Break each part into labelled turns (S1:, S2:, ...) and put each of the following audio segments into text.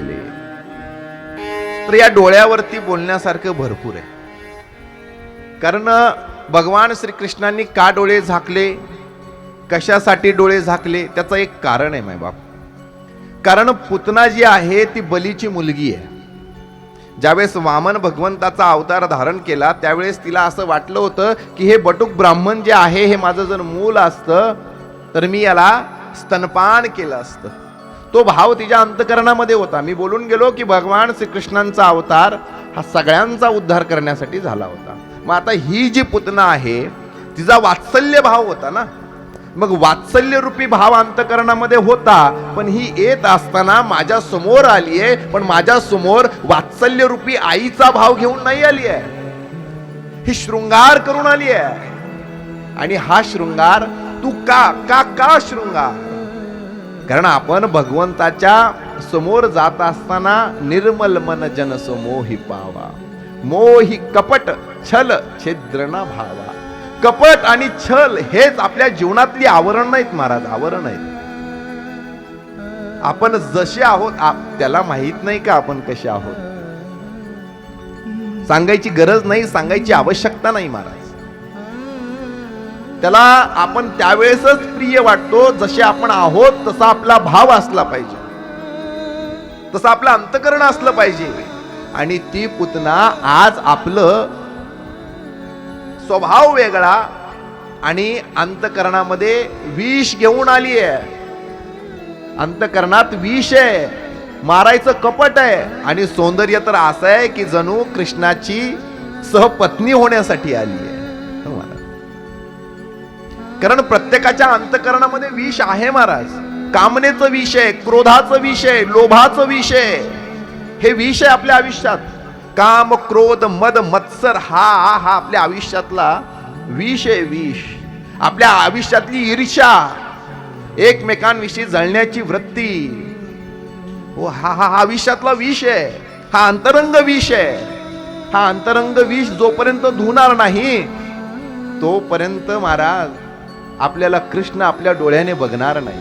S1: केले. तर या डोळ्यावरती बोलण्यासारखं भरपूर आहे. कारण भगवान श्रीकृष्णांनी का डोळे झाकले? कशासाठी डोळे झाकले? त्याचं एक कारण आहे मायबाप. कारण पुतना जी आहे ती बलीची मुलगी आहे. ज्यावेळेस वामन भगवंताचा अवतार धारण केला त्यावेळेस तिला असं वाटलं होतं की हे बटुक ब्राह्मण जे आहे हे माझं जर मूल असतं तर मी याला स्तनपान केलं असतं. तो भाव तिच्या अंतकरणामध्ये होता. मी बोलून गेलो की भगवान श्रीकृष्णांचा अवतार हा सगळ्यांचा उद्धार करण्यासाठी झाला होता. मग आता ही जी पुतना आहे तिचा वात्सल्य भाव होता ना? मग वात्सल्य रूपी भाव अंतकरणामध्ये होता पण ही येत असताना माझ्यासमोर आली आहे पण माझ्यासमोर वात्सल्य रूपी आईचा भाव घेऊन नाही आली आहे. ही शृंगार करून आली आहे. आणि हा शृंगार तू का का का शृंगार? कारण आपण भगवंताच्या समोर जात असताना निर्मल मन जन समोही पावा. मोही कपट छल छिद्र भावा. कपट आणि छल हेच आपल्या जीवनातली आवरण नाहीत महाराज आवरण आहेत. आपण जसे आहोत त्याला माहीत नाही का आपण कसे आहोत? सांगायची गरज नाही सांगायची आवश्यकता नाही महाराज. त्याला आपण त्यावेळेसच प्रिय वाटतो जसे आपण आहोत तसा आपला भाव असला पाहिजे. तसं आपलं अंतकरण असलं पाहिजे. आणि ती पुतना आज आपलं स्वभाव वेगळा आणि अंतकरणामध्ये विष घेऊन आली आहे. अंतकरणात विष आहे. मारायचं कपट आहे. आणि सौंदर्य तर असं आहे की जणू कृष्णाची सहपत्नी होण्यासाठी आली आहे. कारण प्रत्येकाच्या अंतकरणामध्ये विष आहे महाराज. कामनेचं विषय क्रोधाचं विषय लोभाचं विषय हे विष आहे आपल्या आयुष्यात. काम क्रोध मद मत्सर हा हा आपल्या आयुष्यातला विष आहे विष. आपल्या आयुष्यातली ईर्ष्या. एकमेकांविषयी जळण्याची वृत्ती. हो हा हा हा आयुष्यातला विष आहे. हा अंतरंग विष आहे. हा अंतरंग विष जोपर्यंत धुणार नाही तोपर्यंत महाराज आपल्याला कृष्ण आपल्या डोळ्याने बघणार नाही.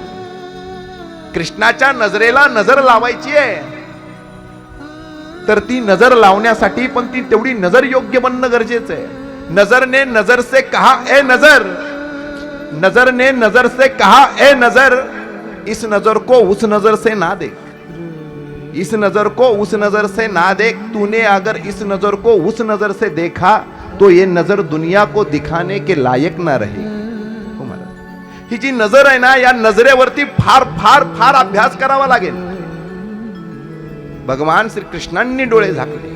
S1: कृष्णाच्या नजरेला नजर लावायची आहे. तर ती नजर लावण्यासाठी पण ती तेवढी नजर योग्य बनणं गरजेचं आहे. नजरने नजर से कहा ए नजर! नजरने नजर से कहा ए नजर! इस नजर को उस नजर से ना देख। इस नजर को उस नजर से ना देख। तूने अगर इस नजर को उस नजर से देखा तो ये नजर दुनिया को दिखाने के लायक ना रहे। ही जी नजर आहे ना या नजरेवरती फार फार फार अभ्यास करावा लागेल. भगवान श्रीकृष्णांनी डोळे झाकले.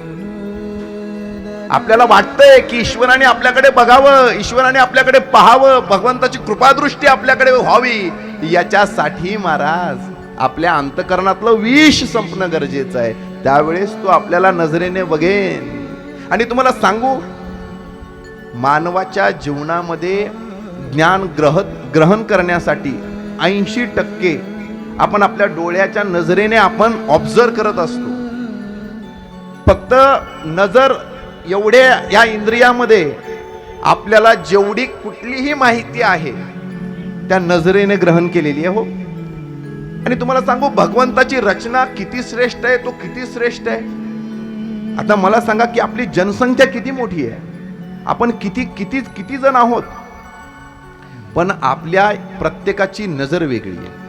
S1: आपल्याला वाटतंय की ईश्वराने आपल्याकडे बघावं ईश्वराने आपल्याकडे पाहावं भगवंताची कृपादृष्टी आपल्याकडे व्हावी याच्यासाठी महाराज आपल्या अंतकरणातलं विष संपणं गरजेचं आहे. त्यावेळेस तो आपल्याला नजरेने बघेन. आणि तुम्हाला सांगू मानवाच्या जीवनामध्ये ज्ञान ग्रह ग्रहण करण्यासाठी ऐंशी टक्के आपण आपल्या डोळ्याच्या नजरेने आपण ऑब्झर्व करत असतो. फक्त नजर एवढे या इंद्रियामध्ये आपल्याला जेवढी कुठलीही माहिती आहे त्या नजरेने ग्रहण केलेली आहे हो. आणि तुम्हाला सांगू भगवंताची रचना किती श्रेष्ठ आहे तो किती श्रेष्ठ आहे. आता मला सांगा की आपली जनसंख्या किती मोठी आहे? आपण किती किती किती जण आहोत? पण आपल्या प्रत्येकाची नजर वेगळी आहे.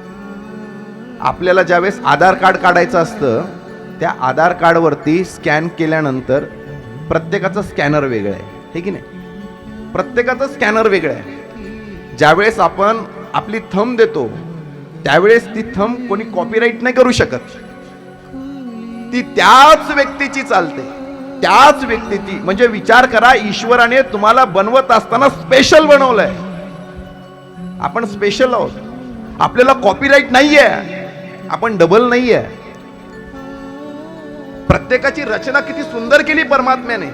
S1: आपल्याला ज्यावेळेस आधार कार्ड काढायचं असतं त्या आधार कार्डवरती स्कॅन केल्यानंतर प्रत्येकाचं स्कॅनर वेगळं आहे. हे की नाही? प्रत्येकाचं स्कॅनर वेगळं आहे. ज्यावेळेस आपण आपली थंब देतो त्यावेळेस ती थंब कोणी कॉपीराईट नाही करू शकत. ती त्याच व्यक्तीची चालते. त्याच व्यक्तीची. म्हणजे विचार करा ईश्वराने तुम्हाला बनवत असताना स्पेशल बनवलंय. आपण स्पेशल आहोत. आपल्याला कॉपीराईट नाहीये. आपण डबल नाहीये. प्रत्येकाची रचना किती सुंदर केली परमात्म्याने.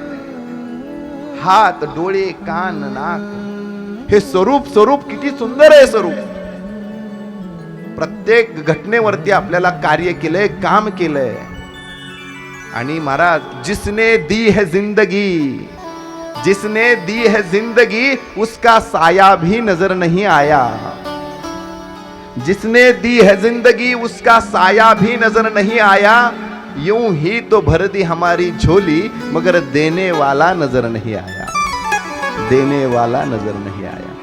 S1: हात डोळे कान नाक. हे स्वरूप स्वरूप किती सुंदर आहे स्वरूप. प्रत्येक घटनेवरती आपल्याला कार्य केलंय काम केलंय. आणि महाराज जिसने दी है जिंदगी जिसने दी है जिंदगी उसका साया भी नजर नहीं आया। जिसने दी है जिंदगी उसका साया भी नजर नहीं आया। यूं ही तो भर दी हमारी झोली मगर देने वाला नजर नहीं आया। देने वाला नजर नहीं आया।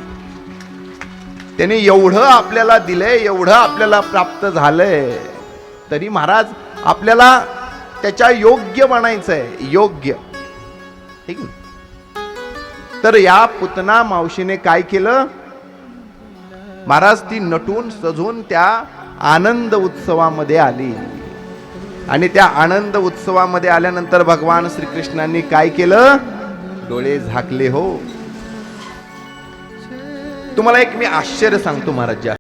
S1: त्याने एवढं आपल्याला दिलंय एवढं आपल्याला प्राप्त झालंय तरी महाराज आपल्याला त्याच्या योग्य बनायचंय. योग्य. ठीक आहे? तर या पुतना मावशीने काय केलं? महाराज ती नटून सजून त्या आनंद उत्सवामध्ये आली. आणि त्या आनंद उत्सवामध्ये आल्यानंतर भगवान श्रीकृष्णांनी काय केलं? डोळे झाकले हो. तुम्हाला एक मी आश्चर्य सांगतो महाराज